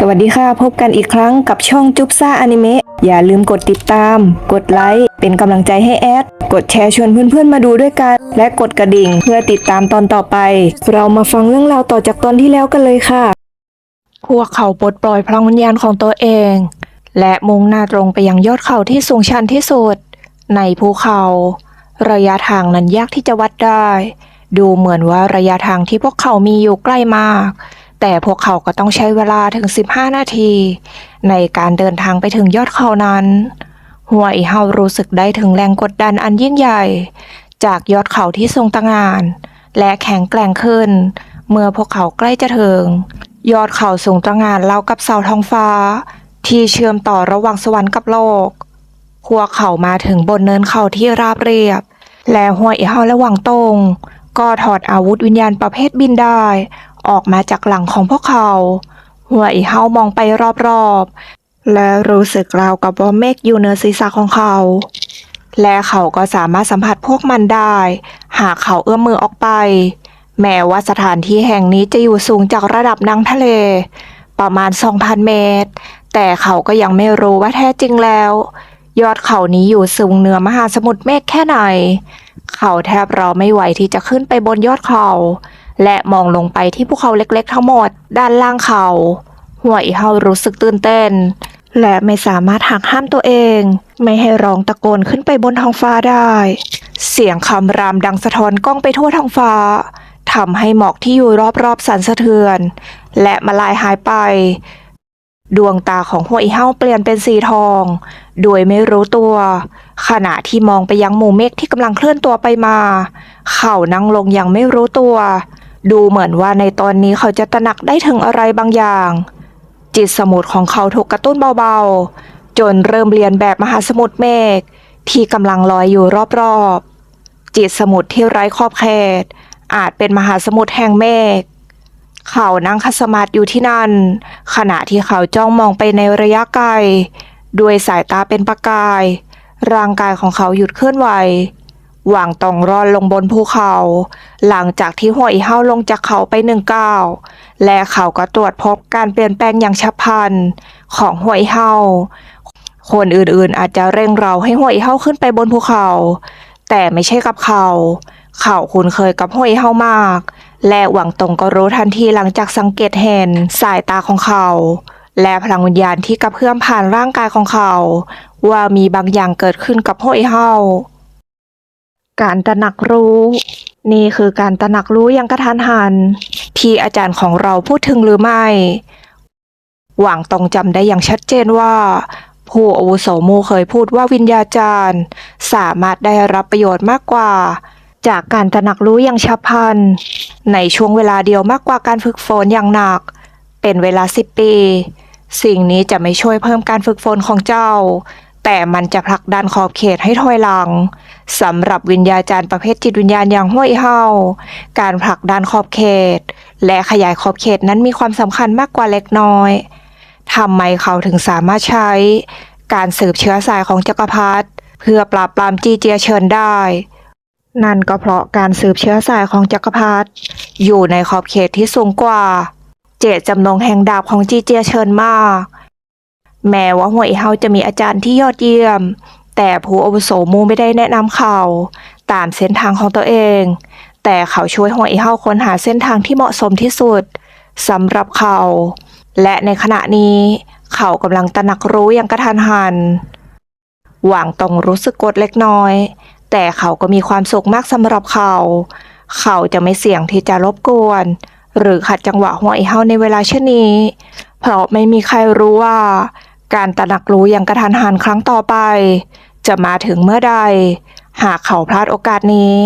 สวัสดีค่ะ พบกันอีกครั้งกับช่องจุ๊บซ่าอนิเมะอย่าลืมกดติดตาม กดไลค์ เป็นกำลังใจให้แอด กดแชร์ชวนเพื่อนๆมาดูด้วยกัน และกดกระดิ่งเพื่อติดตามตอนต่อไป เรามาฟังเรื่องราวต่อจากตอนที่แล้วกันเลยค่ะ พวกเขาปลดปล่อยพลังวิญญาณของตัวเอง และมุ่งหน้าตรงไปยังยอดเขาที่สูงชันที่สุด ในภูเขา ระยะทางนั้นยากที่จะวัดได้ ดูเหมือนว่าระยะทางที่พวกเขามีอยู่ใกล้มาก แต่พวกเขาก็ต้องใช้เวลาถึง 15 นาที ในการเดินทางไปถึงยอดเขานั้น หัวอีเฮารู้สึกได้ถึงแรงกดดันอันยิ่งใหญ่ จากยอดเขาที่ทรงตะงาน และแข็งแกร่งขึ้น เมื่อพวกเขาใกล้จะถึง ยอดเขาสูงตระหงานเล่ากับเสาท้องฟ้า ที่เชื่อมต่อระหว่างสวรรค์กับโลกพวกเขามาถึงบนเนินเขาที่ราบเรียบ และหัวอีเฮาและหวังตงก็ถอดอาวุธวิญญาณประเภทบินได้ ออกมาจากหลังของพวกเขาหัวอีเฮามองไปรอบๆ และรู้สึกราวกับว่าเมฆอยู่เหนือศีรษะของเขา และเขาก็สามารถสัมผัสพวกมันได้ หากเขาเอื้อมมือออกไป แม้ว่าสถานที่แห่งนี้จะอยู่สูงจากระดับน้ำทะเล ประมาณ 2,000 เมตร แต่เขาก็ยังไม่รู้ว่าแท้จริงแล้ว ยอดเขานี้อยู่สูงเหนือมหาสมุทรเมฆแค่ไหน เขาแทบรอไม่ไหวที่จะขึ้นไปบนยอดเขา และมองลงไปที่ภูเขาเล็กๆ ทั้งหมดด้านล่างเขา หัวอีเฮารู้สึกตื่นเต้น และไม่สามารถหักห้ามตัวเอง ไม่ให้ร้องตะโกนขึ้นไปบนท้องฟ้าได้ เสียงคำรามดังสะท้อนกล้องไปทั่วท้องฟ้าทำให้หมอกที่อยู่รอบๆสั่นสะเทือน และมาลายหายไป ดวงตาของหัวอีเฮาเปลี่ยนเป็นสีทอง โดยไม่รู้ตัว ขณะที่มองไปยังหมู่เมฆที่กำลังเคลื่อนตัวไปมา เขานั่งลงอย่างไม่รู้ตัว ดูเหมือนว่าในตอนนี้เขาจะตระหนักได้ถึงอะไรบางอย่าง จิตสมุทรของเขาถูกกระตุ้นเบาๆ จนเริ่มเรียนแบบมหาสมุทรเมฆที่กำลังลอยอยู่รอบๆ จิตสมุทรที่ไร้ขอบเขต อาจเป็นมหาสมุทรแห่งเมฆ เขานั่งคัสมาธิอยู่ที่นั่น ขณะที่เขาจ้องมองไปในระยะไกล ด้วยสายตาเป็นประกาย ร่างกายของเขาหยุดเคลื่อนไหว หว่างตองรอนลงบนภูเขา หลังจากที่หัวอีเฮาลงจากเขาไปหนึ่งก้าวและเขาก็ตรวจพบการเปลี่ยนแปลงอย่างฉับพลันของหัวอีเฮาคนอื่นๆอาจจะเร่งเราให้หัวอีเฮาขึ้นไปบนภูเขา แต่ไม่ใช่กับเขา เขาคุ้นเคยกับหัวอีเฮามาก และหวังตรงก็รู้ทันทีหลังจากสังเกตเห็นสายตาของเขาและพลังวิญญาณที่กระเพื่อมผ่านร่างกายของเขา ว่ามีบางอย่างเกิดขึ้นกับหัวอีเฮา การตระหนักรู้ นี่คือการตระหนักรู้อย่างกระทันหัน ที่อาจารย์ของเราพูดถึงหรือไม่ หวังตรงจำได้อย่างชัดเจนว่า ผู้อาวุโสมูเคยพูดว่าวิญญาจารย์ สามารถได้รับประโยชน์มากกว่า จากการตระหนักรู้อย่างฉับพลัน ในช่วงเวลาเดียวมากกว่าการฝึกฝนอย่างหนัก เป็นเวลาสิบปี สิ่งนี้จะไม่ช่วยเพิ่มการฝึกฝนของเจ้า แต่มันจะผลักดันขอบเขตให้ถอยหลังสำหรับวิญญาจารย์ประเภทจิตวิญญาณอย่างห้วยเฮาการผลักดันขอบเขต และขยายขอบเขตนั้นมีความสำคัญมากกว่าเล็กน้อยทำไมเขาถึงสามารถใช้การสืบเชื้อสายของจักรพรรดิเพื่อปราบปรามจีเจียเฉินได้ นั่นก็เพราะการสืบเชื้อสายของจักรพรรดิอยู่ในขอบเขตที่สูงกว่า เจตจำนงแห่งดาบของจีเจียเฉินมาก แม้ว่าหวอีเฮาจะมีอาจารย์ที่ยอดเยี่ยม แต่ผู้อาวุโสมูไม่ได้แนะนำเขาตามเส้นทางของตัวเอง แต่เขาช่วยหวอีเฮาค้นหาเส้นทางที่เหมาะสมที่สุดสำหรับเขา และในขณะนี้ เขากำลังตระหนักรู้อย่างกระทันหัน หวังตรงรู้สึกกดเล็กน้อย แต่เขาก็มีความสุขมากสำหรับเขา เขาจะไม่เสี่ยงที่จะรบกวน หรือขัดจังหวะหวอีเฮาในเวลาเช่นนี้ เพราะไม่มีใครรู้ว่า การตระหนักรู้อย่างกระทันหันครั้งต่อไป จะมาถึงเมื่อใด หากเขาพลาดโอกาสนี้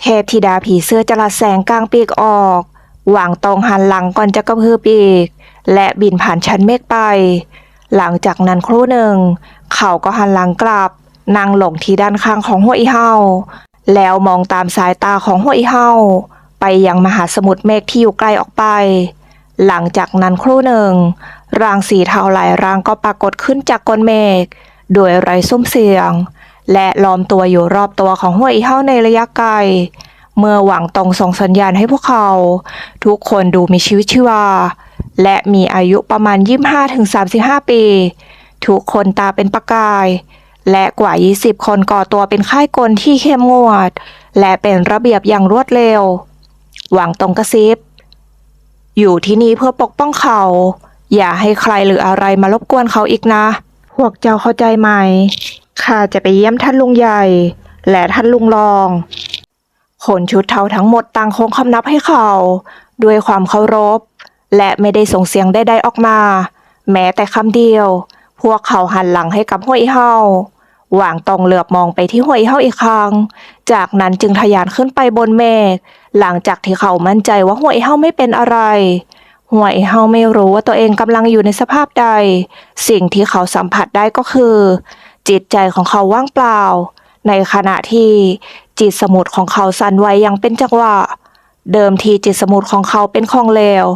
เทพธิดาผีเสื้อจรัสแสงกลางปีกออก หวางตรงหันหลังก่อนจะกระพือปีก และบินผ่านชั้นเมฆไป หลังจากนั้นครู่หนึ่ง เขาก็หันหลังกลับนั่งหลงที่ด้านข้างของหัวอีเฮาแล้วมองตามสายตาของหัวอีเฮาไปยังมหาสมุทรเมฆที่อยู่ไกลออกไป หลังจากนั้นครู่หนึ่ง รางสีเทาหลายรางก็ปรากฏขึ้นจากก้นเมฆโดยไร้ซุ้มเสียง และล้อมตัวอยู่รอบตัวของห้วยอีเฮาในระยะไกล เมื่อหวังตรงส่งสัญญาณให้พวกเขา ทุกคนดูมีชีวิตชีวา และมีอายุประมาณ 25-35 ปี ทุกคนตาเป็นประกาย และกว่า 20 คนก่อตัวเป็นค่ายกลที่เข้มงวด และเป็นระเบียบอย่างรวดเร็ว หวังตรงกระซิบ อยู่ที่นี่เพื่อปกป้องเขา อย่าให้ใครหรืออะไรมารบกวนเขาอีกนะ พวกเจ้าเข้าใจไหม ข้าจะไปเยี่ยมท่านลุงใหญ่ และท่านลุงรอง คนชุดเทาทั้งหมดต่างคงคำนับให้เขา ด้วยความเคารพ และไม่ได้ส่งเสียงใดๆออกมา แม้แต่คำเดียว พวกเขาหันหลังให้กับห้วยเฮาหว่างตรงเหลือบมองไปที่ห้วยเฮาอีกครั้ง จากนั้นจึงทะยานขึ้นไปบนเมฆ หลังจากที่เขามั่นใจว่าห้วยเฮาไม่เป็นอะไร หวยเฮาไม่รู้ว่าตัวเองกำลังอยู่ในสภาพใด สิ่งที่เขาสัมผัสได้ก็คือ จิตใจของเขาว่างเปล่า ในขณะที่จิตสมุดของเขาสั่นไหวอยังเป็นจังหวะ เดิมทีจิตสมุดของเขาเป็นของเลว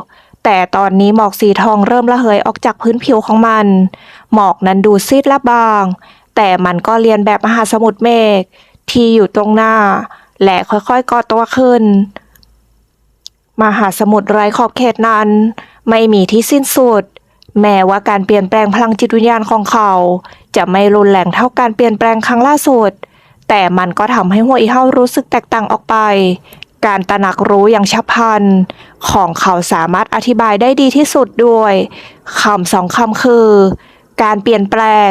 แต่ตอนนี้หมอกสีทองเริ่มระเหยออกจากพื้นผิวของมัน หมอกนั้นดูซีดและบาง แต่มันก็เรียนแบบมหาสมุทรเมฆที่อยู่ตรงหน้า และค่อยๆก่อตัวขึ้น มหาสมุทรไร้ขอบเขตนั้น ไม่มีที่สิ้นสุด แม้ว่าการเปลี่ยนแปลงพลังจิตวิญญาณของเขา จะไม่รุนแรงเท่าการเปลี่ยนแปลงครั้งล่าสุด แต่มันก็ทำให้หัวอีเฮารู้สึกแตกต่างออกไป การตระหนักรู้อย่างฉับพลัน ของเขาสามารถอธิบายได้ดีที่สุดด้วยคำสองคำคือ การเปลี่ยนแปลง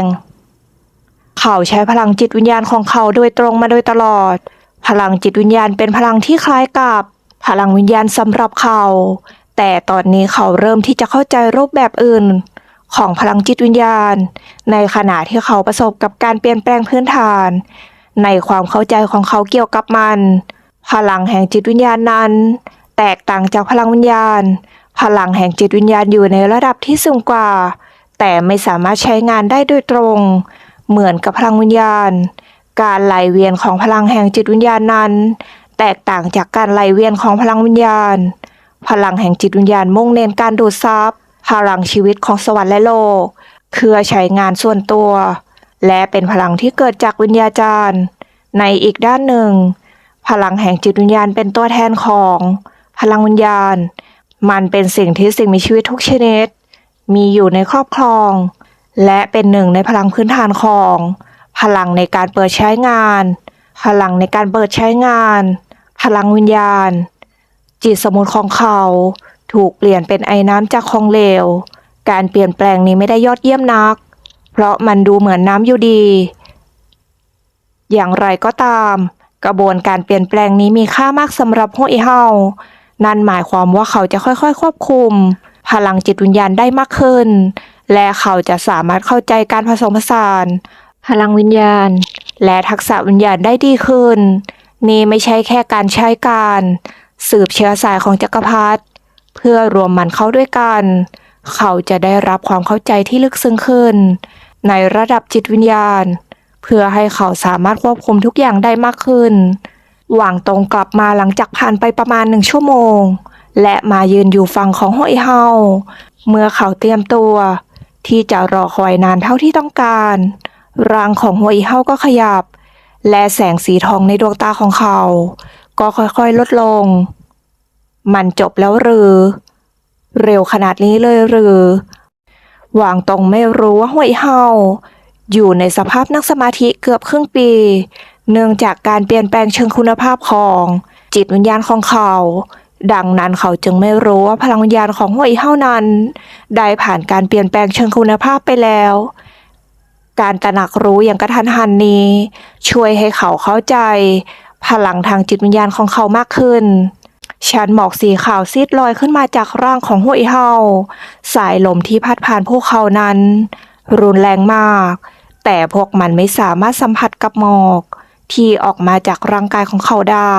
เขาใช้พลังจิตวิญญาณของเขาโดยตรงมาโดยตลอด พลังจิตวิญญาณเป็นพลังที่คล้ายกับ พลังวิญญาณสำหรับเขา แต่ตอนนี้เขาเริ่มที่จะเข้าใจรูปแบบอื่น ของพลังจิตวิญญาณ ในขณะที่เขาประสบกับการเปลี่ยนแปลงพื้นฐาน ในความเข้าใจของเขาเกี่ยวกับมัน พลังแห่งจิตวิญญาณนั้น แตกต่างจากพลังวิญญาณ พลังแห่งจิตวิญญาณอยู่ในระดับที่สูงกว่า แต่ไม่สามารถใช้งานได้โดยตรง เหมือนกับพลังวิญญาณ การไหลเวียนของพลังแห่งจิตวิญญาณนั้น แตกต่างจากการไหลเวียนของพลังวิญญาณ พลังแห่งจิตวิญญาณมุ่งเน้นการดูดซับพลังชีวิตของสวรรค์และโลกเพื่อใช้งานส่วนตัว และเป็นพลังที่เกิดจากวิญญาจารย์ ในอีกด้านหนึ่ง พลังแห่งจิตวิญญาณเป็นตัวแทนของ พลังวิญญาณ มันเป็นสิ่งที่สิ่งมีชีวิตทุกชนิด มีอยู่ในครอบครอง และเป็นหนึ่งในพลังพื้นฐานของ พลังในการเปิดใช้งาน พลังในการเปิดใช้งาน พลังวิญญาณ จิตสมุทรของเขา ถูกเปลี่ยนเป็นไอ้น้ำจากของเหลว การเปลี่ยนแปลงนี้ไม่ได้ยอดเยี่ยมนัก เพราะมันดูเหมือนน้ำอยู่ดี อย่างไรก็ตาม กระบวนการเปลี่ยนแปลงนี้มีค่ามากสำหรับหัวอีเฮานั่นหมายความว่าเขาจะค่อยๆ ควบคุม พลังจิตวิญญาณได้มากขึ้น และเขาจะสามารถเข้าใจการผสมผสาน พลังวิญญาณ และทักษะวิญญาณได้ดีขึ้น นี่ไม่ใช่แค่การใช้การ สืบเชื้อสายของจักรพรรดิเพื่อรวมมันเข้าด้วยกัน เขาจะได้รับความเข้าใจที่ลึกซึ้งขึ้น ในระดับจิตวิญญาณ เพื่อให้เขาสามารถควบคุมทุกอย่างได้มากขึ้น หว่างตรงกลับมาหลังจากผ่านไปประมาณหนึ่งชั่วโมง และมายืนอยู่ฝั่งของห้อยเฮาเมื่อเขาเตรียมตัว ที่จะรอคอยนานเท่าที่ต้องการร่างของห้อยเฮาก็ขยับ และแสงสีทองในดวงตาของเขา ก็ค่อยๆลดลง มันจบแล้วหรือ เร็วขนาดนี้เลยหรือหว่างตรงไม่รู้ว่าห้วยเฮาอยู่ในสภาพนั่งสมาธิเกือบครึ่งปี เนื่องจากการเปลี่ยนแปลงเชิงคุณภาพของ จิตวิญญาณของเขา ดังนั้นเขาจึงไม่รู้ว่าพลังวิญญาณของห้วยเฮานั้น ได้ผ่านการเปลี่ยนแปลงเชิงคุณภาพไปแล้ว การตระหนักรู้อย่างกระทันหันนี้ ช่วยให้เขาเข้าใจ พลังทางจิตวิญญาณของเขามากขึ้นชันหมอกสีขาวซีดลอยขึ้นมาจากร่างของห้วยเฮาสายลมที่พัดผ่านพวกเขานั้น รุนแรงมาก แต่พวกมันไม่สามารถสัมผัสกับหมอก ที่ออกมาจากร่างกายของเขาได้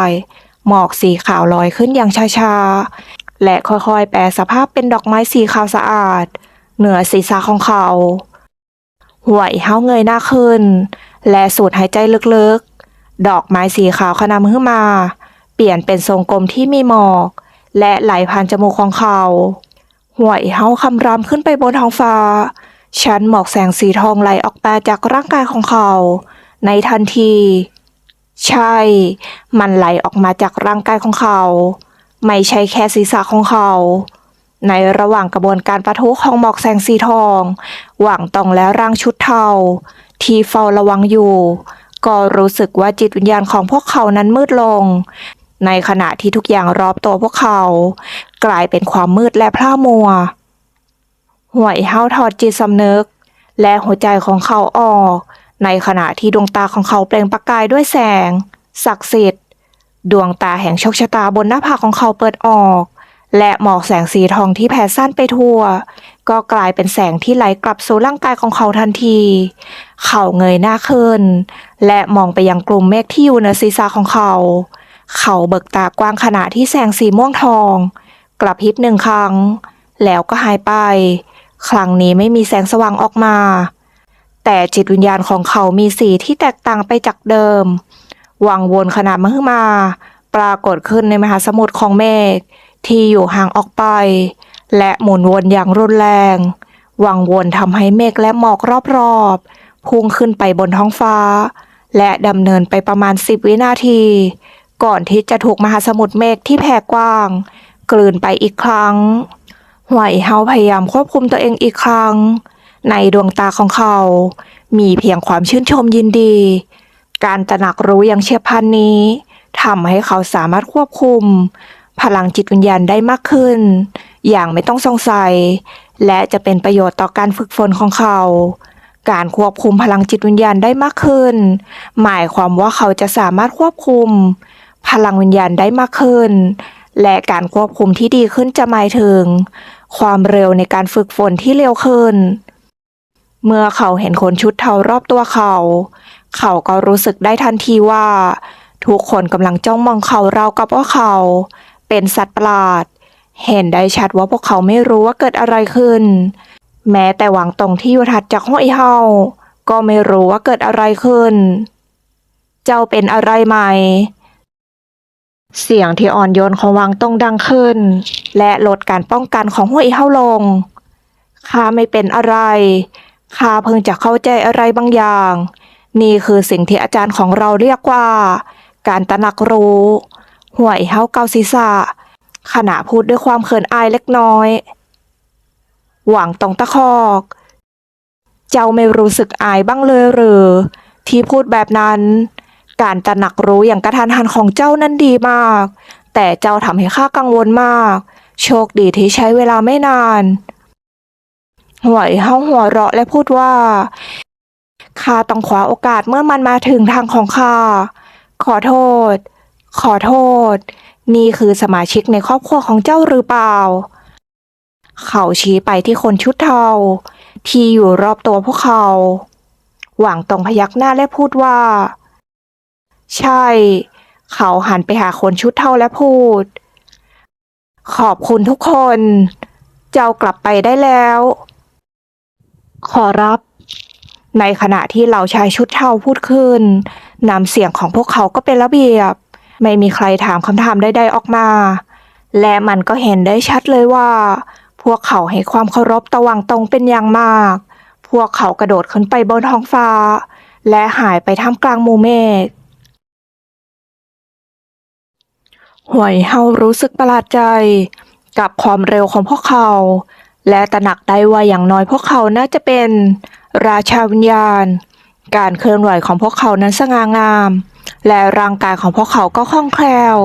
หมอกสีขาวลอยขึ้นอย่างช้าๆและค่อยๆ แปลสภาพเป็นดอกไม้สีขาวสะอาด เหนือศีรษะของเขา หวอีเฮาเงยหน้าขึ้น และสูดหายใจลึกๆ ดอกไม้สีขาวขนำขึ้นมา เปลี่ยนเป็นทรงกลมที่มีหมอก และไหลผ่านจมูกของเขาหวอีเฮาคำรามขึ้นไปบนท้องฟ้า ชั้นหมอกแสงสีทองไหลออกมาจากร่างกายของเขา ในทันที ใช่ มันไหลออกมาจากร่างกายของเขา ไม่ใช่แค่ศีรษะของเขา ในระหว่างกระบวนการประทุของหมอกแสงสีทอง หวังตองและร่างชุดเทา ที่เฝ้าระวังอยู่ ก็รู้สึกว่าจิตวิญญาณของพวกเขานั้นมืดลง ในขณะที่ทุกอย่างรอบตัวพวกเขา กลายเป็นความมืดและพร่ามัวหวยเฮาถอดจิตสำนึก และหัวใจของเขาออก ในขณะที่ดวงตาของเขาเปล่งประกายด้วยแสง ศักดิ์สิทธิ์ ดวงตาแห่งโชคชะตาบนหน้าผากของเขาเปิดออก และหมอกแสงสีทองที่แผ่ซ่านไปทั่ว ก็กลายเป็นแสงที่ไหลกลับสู่ร่างกายของเขาทันที เขาเงยหน้าขึ้น และมองไปยังกลุ่มเมฆที่อยู่เหนือศีรษะของเขา เขาเบิกตากว้างขณะที่แสงสีม่วงทอง กลับพริบหนึ่งครั้ง แล้วก็หายไป ครั้งนี้ไม่มีแสงสว่างออกมา แต่จิตวิญญาณของเขามีสีที่แตกต่างไปจากเดิม วังวนขนาดมหึมา ปรากฏขึ้นในมหาสมุทรของเมฆ ที่อยู่ห่างออกไป และหมุนวนอย่างรุนแรง วังวนทำให้เมฆและหมอกรอบๆ พุ่งขึ้นไปบนท้องฟ้า และดำเนินไปประมาณ10วินาที ก่อนที่จะถูกมหาสมุทรเมฆที่แผ่กว้าง กลืนไปอีกครั้งหวยเฮาพยายามควบคุมตัวเองอีกครั้ง ในดวงตาของเขา มีเพียงความชื่นชมยินดี การตระหนักรู้อย่างเฉียบพลันนี้ทำให้เขาสามารถควบคุม พลังจิตวิญญาณได้มากขึ้น อย่างไม่ต้องสงสัย และจะเป็นประโยชน์ต่อการฝึกฝนของเขา การควบคุมพลังจิตวิญญาณได้มากขึ้น หมายความว่าเขาจะสามารถควบคุม พลังวิญญาณได้มากขึ้น และการควบคุมที่ดีขึ้นจะหมายถึง ความเร็วในการฝึกฝนที่เร็วขึ้น เมื่อเขาเห็นคนชุดเทารอบตัวเขา เขาก็รู้สึกได้ทันทีว่า ทุกคนกำลังจ้องมองเขาราวกับว่าเขา เป็นสัตว์ประหลาด เห็นได้ชัดว่าพวกเขาไม่รู้ว่าเกิดอะไรขึ้น แม้แต่หวังตรงที่อยู่ถัดจากห้องไอเฮาก็ไม่รู้ว่าเกิดอะไรขึ้น เจ้าเป็นอะไรไหม เสียงที่อ่อนโยนของวังตรงดังขึ้น และลดการป้องกันของห้วยเฮาลง ข้าไม่เป็นอะไร ข้าเพิ่งจะเข้าใจอะไรบางอย่าง นี่คือสิ่งที่อาจารย์ของเราเรียกว่า การตระหนักรู้ ห่วยเฮาเกาศีรษะขณะพูดด้วยความเขินอายเล็กน้อย หวังตรงตะคอก เจ้าไม่รู้สึกอายบ้างเลยหรือที่พูดแบบนั้น การตระหนักรู้อย่างกระทันหันของเจ้านั้นดีมาก แต่เจ้าทำให้ข้ากังวลมาก โชคดีที่ใช้เวลาไม่นานหวยเฮาหัวเราะและพูดว่าข้าต้องขวาโอกาสเมื่อมันมาถึงทางของข้าขอโทษ ขอโทษ นี่คือสมาชิกในครอบครัวของเจ้าหรือเปล่า เขาชี้ไปที่คนชุดเทาที่อยู่รอบตัวพวกเขา หวังตรงพยักหน้าและพูดว่า ใช่ เขาหันไปหาคนชุดเทาและพูด ขอบคุณทุกคน เจ้ากลับไปได้แล้ว ขอรับในขณะที่เหล่าชายชุดเทาพูดขึ้น นำเสียงของพวกเขาก็เป็นระเบียบ ไม่มีใครถามคำถามใดๆออกมา และมันก็เห็นได้ชัดเลยว่า พวกเขาให้ความเคารพตะวังตรงเป็นอย่างมาก พวกเขากระโดดขึ้นไปบนท้องฟ้า และหายไปท่ามกลางหมู่เมฆหวยเฮารู้สึกประหลาดใจ กับความเร็วของพวกเขา และตระหนักได้ว่าอย่างน้อยพวกเขาน่าจะเป็น ราชาวิญญาณ การเคลื่อนไหวของพวกเขานั้นสง่างาม และร่างกายของพวกเขาก็คล่องแคล่ว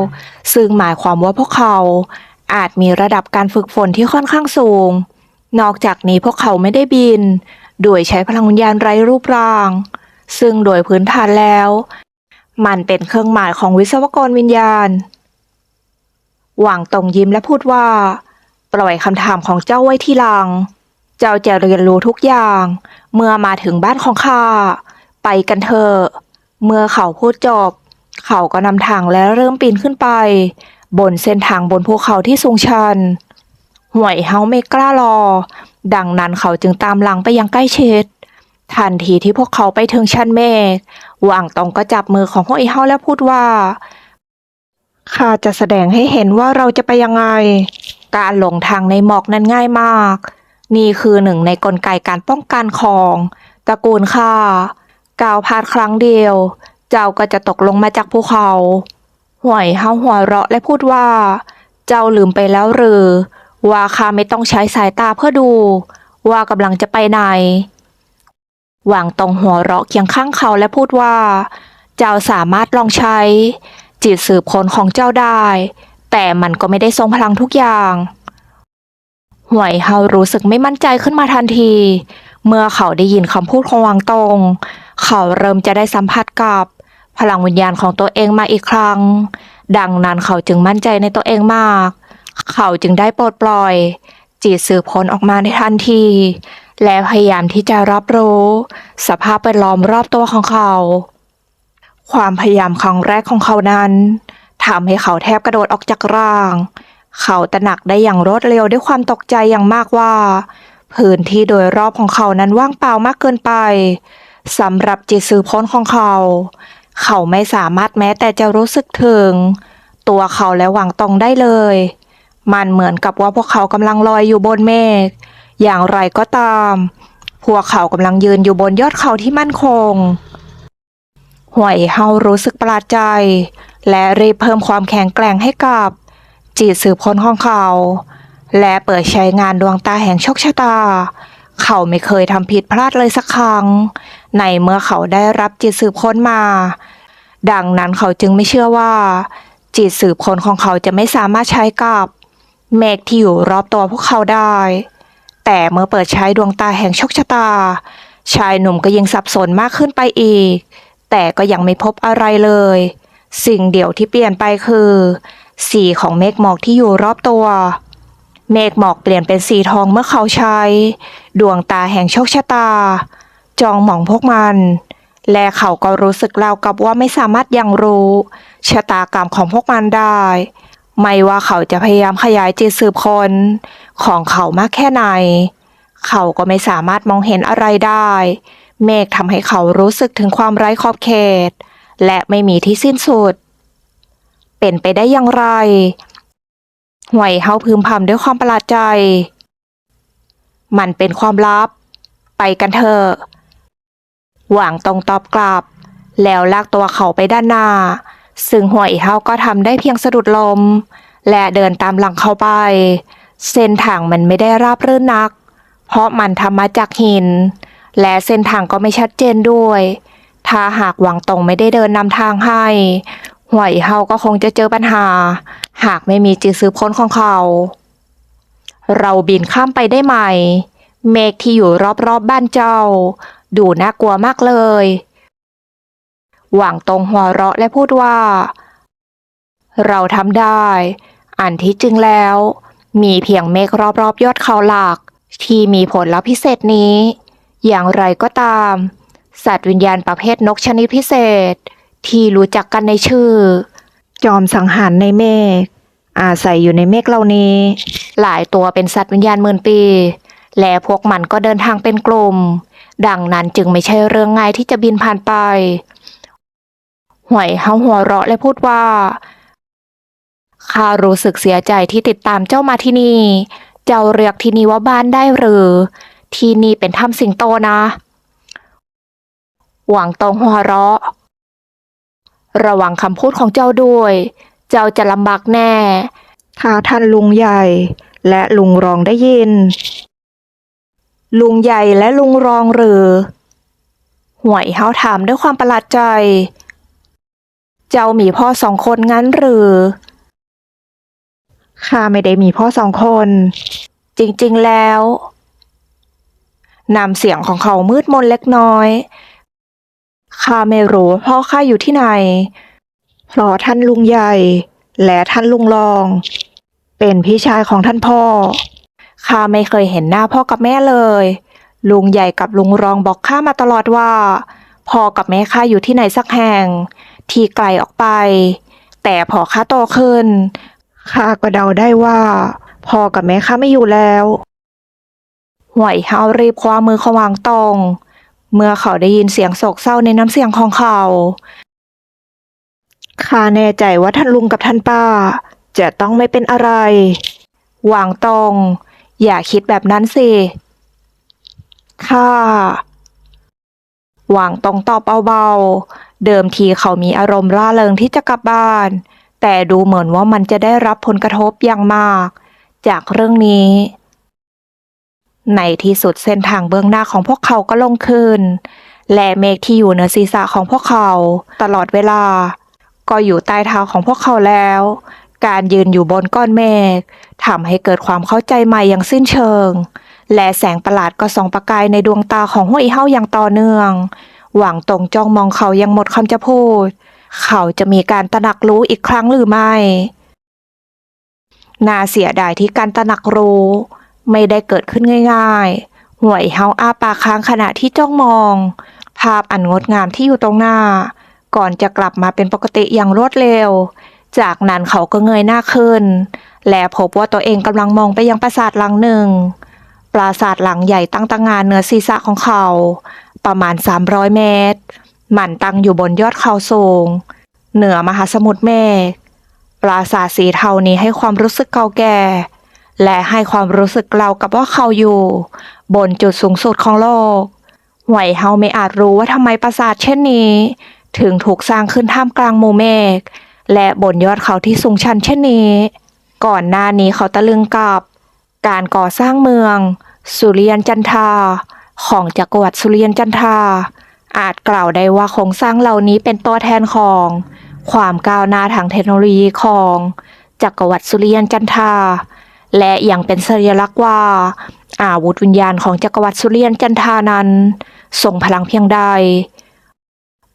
ซึ่งหมายความว่าพวกเขา อาจมีระดับการฝึกฝนที่ค่อนข้างสูง นอกจากนี้พวกเขาไม่ได้บิน โดยใช้พลังวิญญาณไร้รูปร่าง ซึ่งโดยพื้นฐานแล้ว มันเป็นเครื่องหมายของวิศวกรวิญญาณ หว่างตรงยิ้มและพูดว่า ปล่อยคำถามของเจ้าไว้ที่หลัง เจ้าจะเรียนรู้ทุกอย่าง เมื่อมาถึงบ้านของข้า ไปกันเถอะ เมื่อเขาพูดจบ เขาก็นำทางและเริ่มปีนขึ้นไป บนเส้นทางบนภูเขาที่สูงชัน ห่วยเฮาไม่กล้ารอ ดังนั้นเขาจึงตามหลังไปยังใกล้ชิด ทันทีที่พวกเขาไปถึงชั้นเมฆว่างตองก็จับมือของห่วยเฮาและพูดว่าข้าจะแสดงให้เห็นว่าเราจะไปยังไง การหลงทางในหมอกนั้นง่ายมาก นี่คือหนึ่งในกลไกการป้องกันของตระกูลข้า กาวพลาดครั้งเดียว เจ้าก็จะตกลงมาจากภูเขา ห่วยเฮาหัวเราะและพูดว่า เจ้าลืมไปแล้วหรือ ว่าข้าไม่ต้องใช้สายตาเพื่อดู ว่ากำลังจะไปไหนหวางตรงหัวเราะเคียงข้างเขาและพูดว่า เจ้าสามารถลองใช้ จิตสืบค้นของเจ้าได้ แต่มันก็ไม่ได้ทรงพลังทุกอย่างหวยเฮารู้สึกไม่มั่นใจขึ้นมาทันที เมื่อเขาได้ยินคำพูดของหวางตง เขาเริ่มจะได้สัมผัสกับพลังวิญญาณของตัวเองมาอีกครั้ง ดังนั้นเขาจึงมั่นใจในตัวเองมาก เขาจึงได้ปลดปล่อย จิตสืบพ้นออกมาในทันที และพยายามที่จะรับรู้ สภาพแวดล้อมรอบตัวของเขา ความพยายามครั้งแรกของเขานั้นทำให้เขาแทบกระโดดออกจากร่าง เขาตระหนักได้อย่างรวดเร็วด้วยความตกใจอย่างมากว่า พื้นที่โดยรอบของเขานั้นว่างเปล่ามากเกินไป สำหรับจิตสืบพ้นของเขา เขาไม่สามารถแม้แต่จะรู้สึกถึง ตัวเขาและหวังตรงได้เลย มันเหมือนกับว่าพวกเขากำลังลอยอยู่บนเมฆ อย่างไรก็ตาม พวกเขากำลังยืนอยู่บนยอดเขาที่มั่นคงหวยเฮารู้สึกประหลาดใจ และรีบเพิ่มความแข็งแกร่งให้กับ จิตสืบค้นของเขา และเปิดใช้งานดวงตาแห่งโชคชะตา เขาไม่เคยทำผิดพลาดเลยสักครั้ง ในเมื่อเขาได้รับจิตสืบค้นมา ดังนั้นเขาจึงไม่เชื่อว่า จิตสืบค้นของเขาจะไม่สามารถใช้กับเมฆที่อยู่รอบตัวพวกเขาได้ แต่เมื่อเปิดใช้ดวงตาแห่งโชคชะตา ชายหนุ่มก็ยิ่งสับสนมากขึ้นไปอีก แต่ก็ยังไม่พบอะไรเลย สิ่งเดียวที่เปลี่ยนไปคือ สีของเมฆหมอกที่อยู่รอบตัว เมฆหมอกเปลี่ยนเป็นสีทองเมื่อเขาใช้ ดวงตาแห่งโชคชะตา จองมองพวกมัน และเขาก็รู้สึกราวกับว่าไม่สามารถยังรู้ชะตากรรมของพวกมันได้ ไม่ว่าเขาจะพยายามขยายจิตสืบคนของเขามากแค่ไหน เขาก็ไม่สามารถมองเห็นอะไรได้ เมฆทำให้เขารู้สึกถึงความไร้ขอบเขต และไม่มีที่สิ้นสุด เป็นไปได้อย่างไรหวยเฮาพึมพำด้วยความประหลาดใจ มันเป็นความลับ ไปกันเถอะ หวังตรงตอบกลับ แล้วลากตัวเขาไปด้านหน้า ซึ่งหวยเฮาก็ทำได้เพียงสะดุดลม และเดินตามหลังเขาไป เส้นทางมันไม่ได้ราบรื่นนัก เพราะมันทำมาจากหิน และเส้นทางก็ไม่ชัดเจนด้วย ถ้าหากหวังตรงไม่ได้เดินนำทางให้หวยเฮาก็คงจะเจอปัญหา หากไม่มีจิตสืบค้นของเขา เราบินข้ามไปได้ไหม เมฆที่อยู่รอบๆบบ้านเจ้า ดูน่ากลัวมากเลย หวังตรงหัวเราะและพูดว่า เราทำได้ อันที่จริงแล้ว มีเพียงเมฆรอบๆ ยอดเขาหลัก ที่มีผลลัพธ์พิเศษนี้ อย่างไรก็ตาม สัตว์วิญญาณประเภทนกชนิดพิเศษ ที่รู้จักกันในชื่อ จอมสังหารในเมฆอาศัยอยู่ในเมฆเหล่านี้ หลายตัวเป็นสัตว์วิญญาณหมื่นปี และพวกมันก็เดินทางเป็นกลุ่ม ดังนั้นจึงไม่ใช่เรื่องง่ายที่จะบินผ่านไป หวยเฮาหัวเราะและพูดว่าข้ารู้สึกเสียใจที่ติดตามเจ้ามาที่นี่ เจ้าเรียกที่นี่ว่าบ้านได้หรือ ที่นี่เป็นถ้ำสิงโตนะ หวังตรงหัวเราะ ระวังคำพูดของเจ้าด้วย เจ้าจะลำบากแน่ ถ้าท่านลุงใหญ่ และลุงรองได้ยิน ลุงใหญ่และลุงรองหรือ หวยเฮาถามด้วยความประหลาดใจ เจ้ามีพ่อสองคนงั้นหรือ ข้าไม่ได้มีพ่อสองคน จริงๆแล้วนำเสียงของเขามืดมนเล็กน้อย ข้าไม่รู้พ่อข้าอยู่ที่ไหน เพราะท่านลุงใหญ่ และท่านลุงรอง เป็นพี่ชายของท่านพ่อ ข้าไม่เคยเห็นหน้าพ่อกับแม่เลย ลุงใหญ่กับลุงรองบอกข้ามาตลอดว่า พ่อกับแม่ข้าอยู่ที่ไหนสักแห่ง ที่ไกลออกไป แต่พอข้าโตขึ้นข้าก็เดาได้ว่า พ่อกับแม่ข้าไม่อยู่แล้วหวยเฮารีบคว้ามือเขาวางตรง เมื่อเขาได้ยินเสียงโศกเศร้าในน้ำเสียงของเขาข้าแน่ใจว่าท่านลุงกับท่านป้า จะต้องไม่เป็นอะไร วางตรง อย่าคิดแบบนั้นสิข้าวางตรงตอบเบาๆ เดิมทีเขามีอารมณ์ร่าเริงที่จะกลับบ้าน แต่ดูเหมือนว่ามันจะได้รับผลกระทบอย่างมาก จากเรื่องนี้ ในที่สุดเส้นทางเบื้องหน้าของพวกเขาก็ลงคืนและเมฆที่อยู่เหนือศีรษะของพวกเขาตลอดเวลา ก็อยู่ใต้เท้าของพวกเขาแล้ว การยืนอยู่บนก้อนเมฆ ทำให้เกิดความเข้าใจใหม่อย่างสิ้นเชิง และแสงประหลาดก็ส่องประกายในดวงตาของห้วยเฮาอย่างต่อเนื่อง หวังตรงจ้องมองเขายังหมดคำจะพูด เขาจะมีการตระหนักรู้อีกครั้งหรือไม่ น่าเสียดายที่การตระหนักรู้ ไม่ได้เกิดขึ้นง่าย ๆ ห่วยเฮาอ้าปากค้างขณะที่จ้องมอง ภาพอันงดงามที่อยู่ตรงหน้า ก่อนจะกลับมาเป็นปกติอย่างรวดเร็ว จากนั้นเขาก็เงยหน้าขึ้น และพบว่าตัวเองกำลังมองไปยังปราสาทหลังหนึ่ง ปราสาทหลังใหญ่ตั้งตางานเหนือศีรษะของเขา ประมาณ 300 เมตรมันตั้งอยู่บนยอดเขาสูง เหนือมหาสมุทรเมฆปราสาทสีเทานี้ให้ความรู้สึกเก่าแก่ และให้ความรู้สึกเรากับว่าเขาอยู่ บนจุดสูงสุดของโลกหวยเฮาไม่อาจรู้ว่าทำไมปราสาทเช่นนี้ ถึงถูกสร้างขึ้นท่ามกลางหมู่เมฆและบนยอดเขาที่สูงชันเช่นนี้ ก่อนหน้านี้เขาตะลึงกับ การก่อสร้างเมือง สุริยันจันทราของจักรวรรดิสุริยันจันทาอาจกล่าวได้ว่าโครงสร้างเหล่านี้เป็นตัวแทนของ ความก้าวหน้าทางเทคโนโลยีของจักรวรรดิสุริยันจันทาและยังเป็นสัญลักษณ์ว่า อาวุธวิญญาณของจักรวรรดิสุริยันจันทานั้นทรงพลังเพียงใด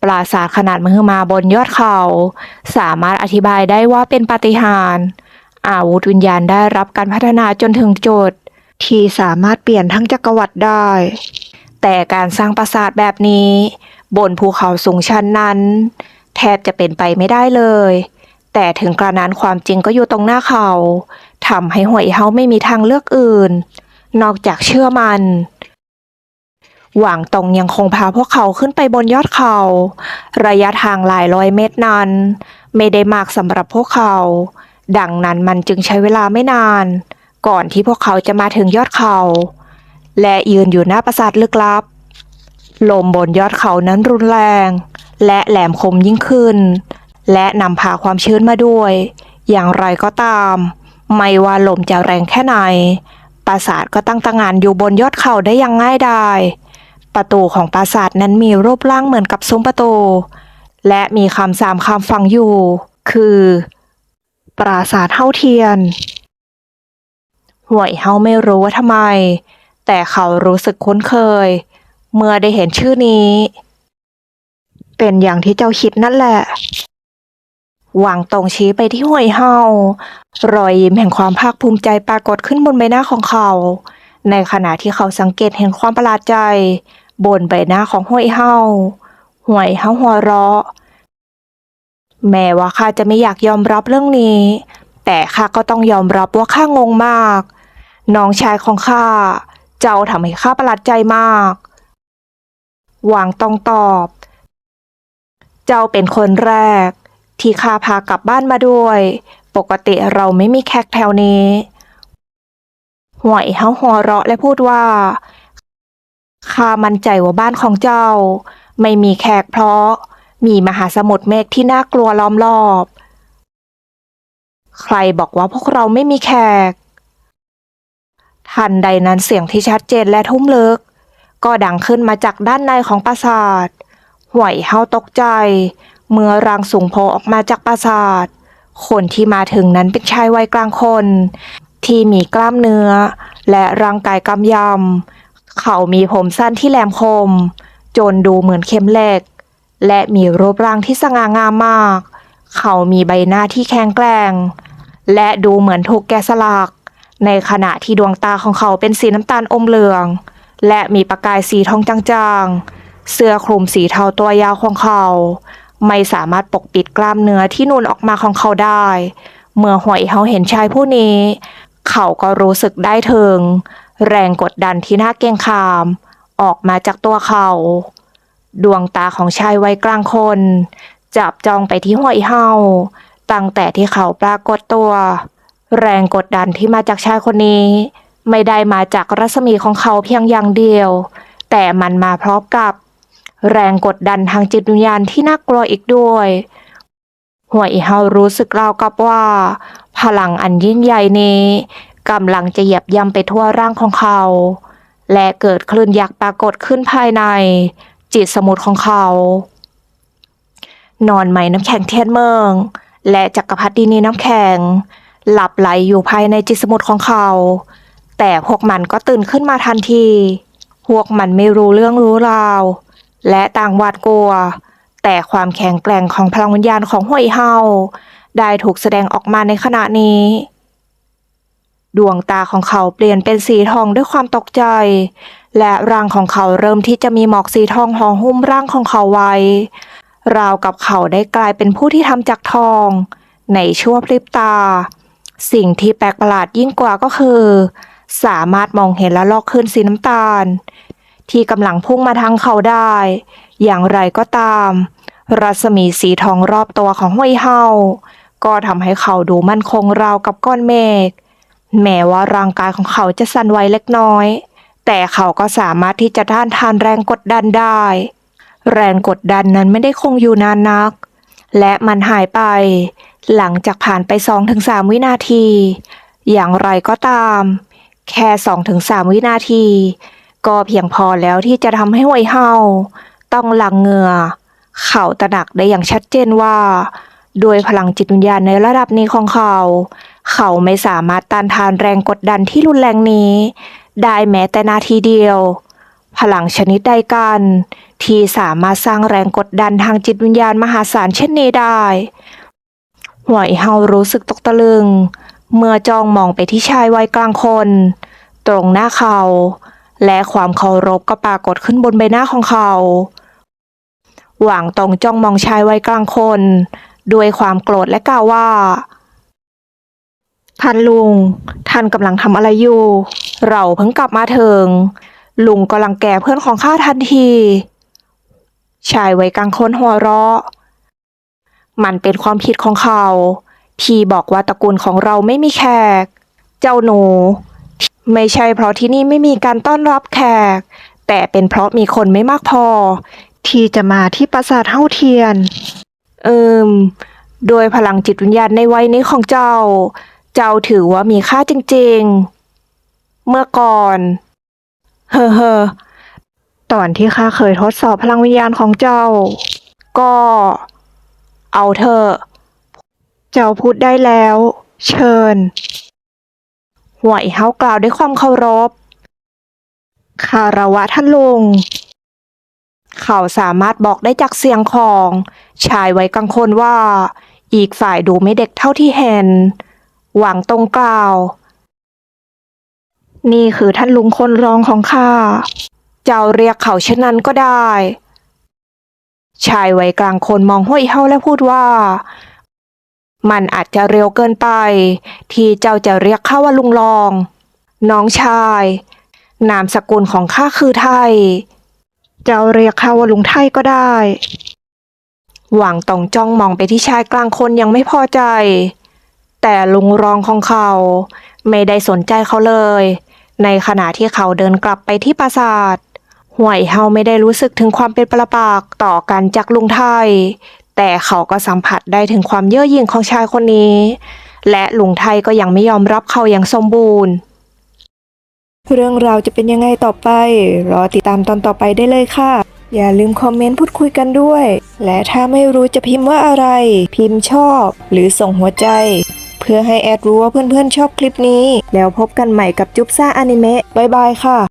ปราสาทขนาดมหึมาบนยอดเขา สามารถอธิบายได้ว่าเป็นปาฏิหาริย์ อาวุธวิญญาณได้รับการพัฒนาจนถึงจุดที่สามารถเปลี่ยนทั้งจักรวรรดิได้ แต่การสร้างปราสาทแบบนี้ บนภูเขาสูงชันนั้น แทบจะเป็นไปไม่ได้เลย แต่ถึงกระนั้นความจริงก็อยู่ตรงหน้าเขาทำให้หวยเฮาไม่มีทางเลือกอื่น นอกจากเชื่อมัน หวังตรงยังคงพาพวกเขาขึ้นไปบนยอดเขา ระยะทางหลายร้อยเมตรนั้น ไม่ได้มากสำหรับพวกเขา ดังนั้นมันจึงใช้เวลาไม่นาน ก่อนที่พวกเขาจะมาถึงยอดเขา และยืนอยู่หน้าปราสาทลึกลับ ลมบนยอดเขานั้นรุนแรง และแหลมคมยิ่งขึ้น และนำพาความชื้นมาด้วย อย่างไรก็ตาม ไม่ว่าลมจะแรงแค่ไหน ปราสาทก็ตั้งตางานอยู่บนยอดเขาได้อย่างง่ายดายประตูของปราสาทนั้นมีรูปร่างเหมือนกับซุ้มประตู และมีคำสามคำฝังอยู่ คือ ปราสาทเฮาเทียน ห่วยเฮาไม่รู้ว่าทำไม แต่เขารู้สึกคุ้นเคย เมื่อได้เห็นชื่อนี้ เป็นอย่างที่เจ้าคิดนั่นแหละ หวังตรงชี้ไปที่ห่วยเฮารอยยิ้มแห่งความภาคภูมิใจปรากฏขึ้นบนใบหน้าของเขา ในขณะที่เขาสังเกตเห็นความประหลาดใจ บนใบหน้าของห่วยเฮาห่วยเฮาหัวเราะ แม้ว่าข้าจะไม่อยากยอมรับเรื่องนี้ แต่ข้าก็ต้องยอมรับว่าข้างงมาก น้องชายของข้า เจ้าทำให้ข้าประหลาดใจมากหวังต้องตอบ เจ้าเป็นคนแรก ที่ข้าพากลับบ้านมาด้วย ปกติเราไม่มีแขกแถวนี้ห่วยเฮาหัวเราะและพูดว่าข้ามั่นใจว่าบ้านของเจ้า ไม่มีแขกเพราะ มีมหาสมุทรเมฆที่น่ากลัวล้อมรอบ ใครบอกว่าพวกเราไม่มีแขก ทันใดนั้นเสียงที่ชัดเจนและทุ่มลึก ก็ดังขึ้นมาจากด้านในของปราสาทห่วยเฮาตกใจ เมื่อร่างสูงโผล่ออกมาจากปราสาท คนที่มาถึงนั้นเป็นชายวัยกลางคน ที่มีกล้ามเนื้อ และร่างกายกำยำเขามีผมสั้นที่แหลมคม จนดูเหมือนเข็มเหล็ก และมีรูปร่างที่สง่างามมาก เขามีใบหน้าที่แข็งแกร่ง และดูเหมือนถูกแกะสลัก ในขณะที่ดวงตาของเขาเป็นสีน้ำตาลอมเหลือง และมีประกายสีทองจางๆ เสื้อคลุมสีเทาตัวยาวของเขา ไม่สามารถปกปิดกล้ามเนื้อที่นูนออกมาของเขาได้ เมื่อหวยเขาเห็นชายผู้นี้ เขาก็รู้สึกได้ถึง แรงกดดันที่น่าเกรงขาม ออกมาจากตัวเขา ดวงตาของชายวัยกลางคน จับจองไปที่หวยเฮาตั้งแต่ที่เขาปรากฏตัว แรงกดดันที่มาจากชายคนนี้ ไม่ได้มาจากรัศมีของเขาเพียงอย่างเดียว แต่มันมาพร้อมกับ แรงกดดันทางจิตวิญญาณที่น่ากลัวอีกด้วยหวยเฮารู้สึกราวกับว่า พลังอันยิ่งใหญ่นี้กำลังจะเหยียบย่ำไปทั่วร่างของเขา และเกิดคลื่นยักษ์ปรากฏขึ้นภายใน จิตสมุทรของเขา นอนไหมน้ำแข็งเทียนเมือง และจักรพรรดินีน้ำแข็ง หลับไหลอยู่ภายในจิตสมุทรของเขา แต่พวกมันก็ตื่นขึ้นมาทันที พวกมันไม่รู้เรื่องรู้ราว และต่างหวาดกลัว แต่ความแข็งแกร่งของพลังวิญญาณของห้วยเฮาได้ถูกแสดงออกมาในขณะนี้ ดวงตาของเขาเปลี่ยนเป็นสีทองด้วยความตกใจ และร่างของเขาเริ่มที่จะมีหมอกสีทองห่อหุ้มร่างของเขาไว้ ราวกับเขาได้กลายเป็นผู้ที่ทำจากทอง ในชั่วพริบตา สิ่งที่แปลกประหลาดยิ่งกว่าก็คือ สามารถมองเห็นและลอกคลื่นสีน้ำตาล ที่กำลังพุ่งมาทางเขาได้ อย่างไรก็ตาม รัศมีสีทองรอบตัวของห้วยเฮาก็ทำให้เขาดูมั่นคงราวกับก้อนเมฆแม้ว่าร่างกายของเขาจะสั่นไหวเล็กน้อย แต่เขาก็สามารถที่จะต้านทานแรงกดดันได้ แรงกดดันนั้นไม่ได้คงอยู่นานนัก และมันหายไป หลังจากผ่านไป 2-3 วินาที อย่างไรก็ตาม แค่ 2-3 วินาที ก็เพียงพอแล้วที่จะทำให้หวยเฮาต้องหลังเหงื่อ เขาตระหนักได้อย่างชัดเจนว่าด้วยพลังจิตวิญญาณในระดับนี้ของเขา เขาไม่สามารถต้านทานแรงกดดันที่รุนแรงนี้ ได้แม้แต่นาทีเดียว พลังชนิดใดกัน ที่สามารถสร้างแรงกดดันทางจิตวิญญาณมหาศาลเช่นนี้ได้หวยเฮารู้สึกตกตะลึง เมื่อจ้องมองไปที่ชายวัยกลางคน ตรงหน้าเขา และความเคารพก็ปรากฏขึ้นบนใบหน้าของเขา หว่างตรงจ้องมองชายวัยกลางคน ด้วยความโกรธและกล่าวว่า ท่านลุง ท่านกำลังทำอะไรอยู่ เราเพิ่งกลับมาเถึงลุงกำลังแก่เพื่อนของข้าทันที ชายไวัยกลางคนหัวเราะ มันเป็นความผิดของเขา ที่บอกว่าตระกูลของเราไม่มีแขก เจ้าหนู ไม่ใช่เพราะที่นี่ไม่มีการต้อนรับแขก แต่เป็นเพราะมีคนไม่มากพอ ที่จะมาที่ปราสาทเฮาเทียน เอิมโดยพลังจิตวิญญาณในวัยนี้ของเจ้า เจ้าถือว่ามีค่าจริงๆ เมื่อก่อน เฮ้อเฮอตอนที่ข้าเคยทดสอบพลังวิญญาณของเจ้า ก็ เอาเถอะ เจ้าพูดได้แล้ว เชิญหวยเฮากล่าวด้วยความเคารพ คารวะท่านลุง เขาสามารถบอกได้จากเสียงของ ชายไว้กลางคนว่า อีกฝ่ายดูไม่เด็กเท่าที่เห็น หวังตรงกล่าว นี่คือท่านลุงคนรองของข้า เจ้าเรียกเขาเช่นนั้นก็ได้ ชายวัยกลางคนมองห้วยเฮาและพูดว่า มันอาจจะเร็วเกินไป ที่เจ้าจะเรียกข้าว่าลุงรอง น้องชาย นามสกุลของข้าคือไทย เจ้าเรียกข้าว่าลุงไทยก็ได้ หวังตองจ้องมองไปที่ชายกลางคนยังไม่พอใจ แต่ลุงรองของเขา ไม่ได้สนใจเขาเลย ในขณะที่เขาเดินกลับไปที่ปราสาทห่วยเฮาไม่ได้รู้สึกถึงความเป็นประปากต่อกันจากลุงไทย แต่เขาก็สัมผัสได้ถึงความเย่อหยิ่งของชายคนนี้ และลุงไทยก็ยังไม่ยอมรับเขาอย่างสมบูรณ์ เรื่องราวจะเป็นยังไงต่อไป รอติดตามตอนต่อไปได้เลยค่ะ อย่าลืมคอมเมนต์พูดคุยกันด้วย และถ้าไม่รู้จะพิมพ์ว่าอะไร พิมพ์ชอบ หรือส่งหัวใจ พื่อให้แอดรู้ว่าเพื่อนๆชอบคลิปนี้ แล้วพบกันใหม่กับจุ๊บซ่าอนิเมะบายบายค่ะ